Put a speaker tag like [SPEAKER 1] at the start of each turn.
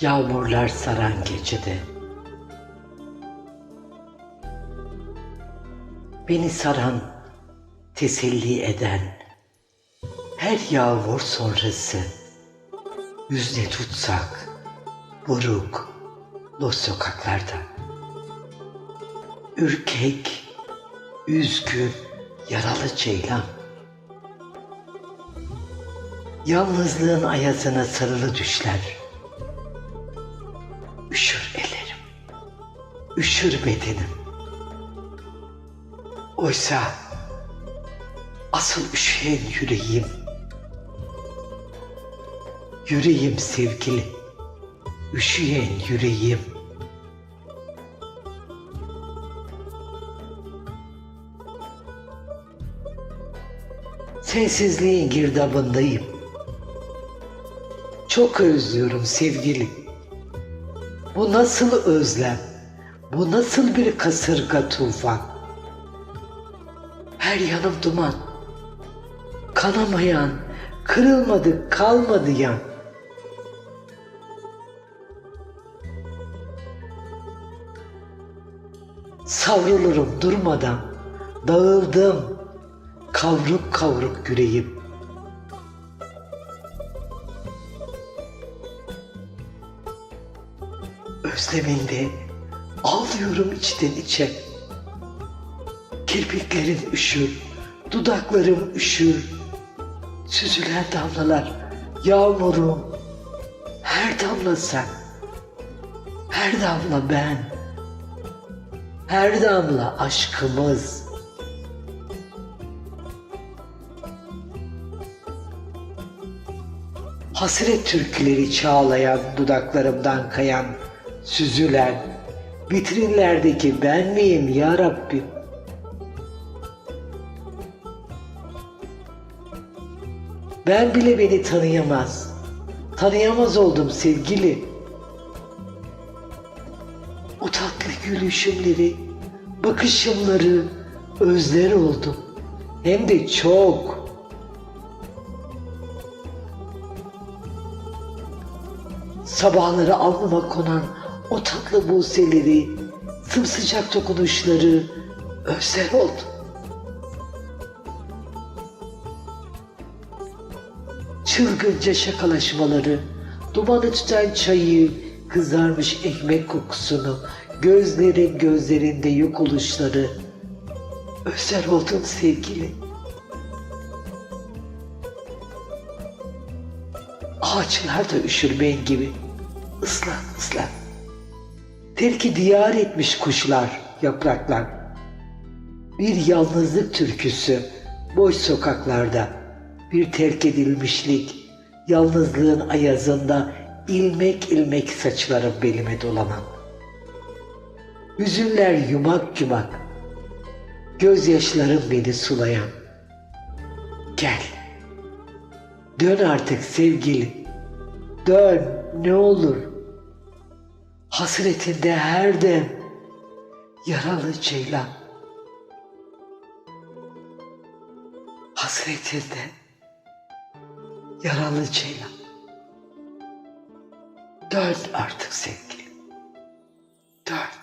[SPEAKER 1] Yağmurlar saran gecede. Beni saran, teselli eden Her yağmur sonrası Yüzde tutsak Buruk Loş sokaklarda. Ürkek Üzgün Yaralı ceylan. Yalnızlığın ayazına sarılı düşler Üşür ellerim, üşür bedenim. Oysa asıl üşüyen yüreğim, yüreğim sevgili, üşüyen yüreğim. Sensizliğin girdabındayım. Çok özlüyorum sevgili. Bu nasıl özlem? Bu nasıl bir kasırga tufan? Her yanım duman. Kanamayan, kırılmadı, kalmadı yan. Savrulurum durmadan. Dağıldım. Kavruk kavruk yüreğim. Özleminde ağlıyorum içten içe. Kirpiklerin üşür, dudaklarım üşür. Süzülen damlalar, yağmurum. Her damla sen, her damla ben. Her damla aşkımız. Hasret türküleri çağlayan dudaklarımdan kayan, süzülen, vitrinlerdeki ben miyim ya Rabbim? Ben bile beni tanıyamaz. Tanıyamaz oldum sevgili. O tatlı gülüşümleri, bakışımları özler oldum. Hem de çok. Sabahları alnıma konan o tatlı buseleri, sımsıcak dokunuşları özler oldu. Çılgınca şakalaşmaları, dumanı tüten çayı, kızarmış ekmek kokusunu, gözlerin gözlerinde yok oluşları özler oldum sevgili. Ağaçlar da üşürmen gibi ıslak ıslak. Terki diyar etmiş kuşlar, yapraklar. Bir yalnızlık türküsü boş sokaklarda. Bir terk edilmişlik, yalnızlığın ayazında ilmek ilmek saçlarım belime dolanan. Hüzünler yumak yumak, gözyaşlarım beni sulayan. Gel, dön artık sevgili, dön ne olur hasretinde her dem yaralı ceylan. Hasretinde yaralı ceylan. Dön artık sevgilim, dön.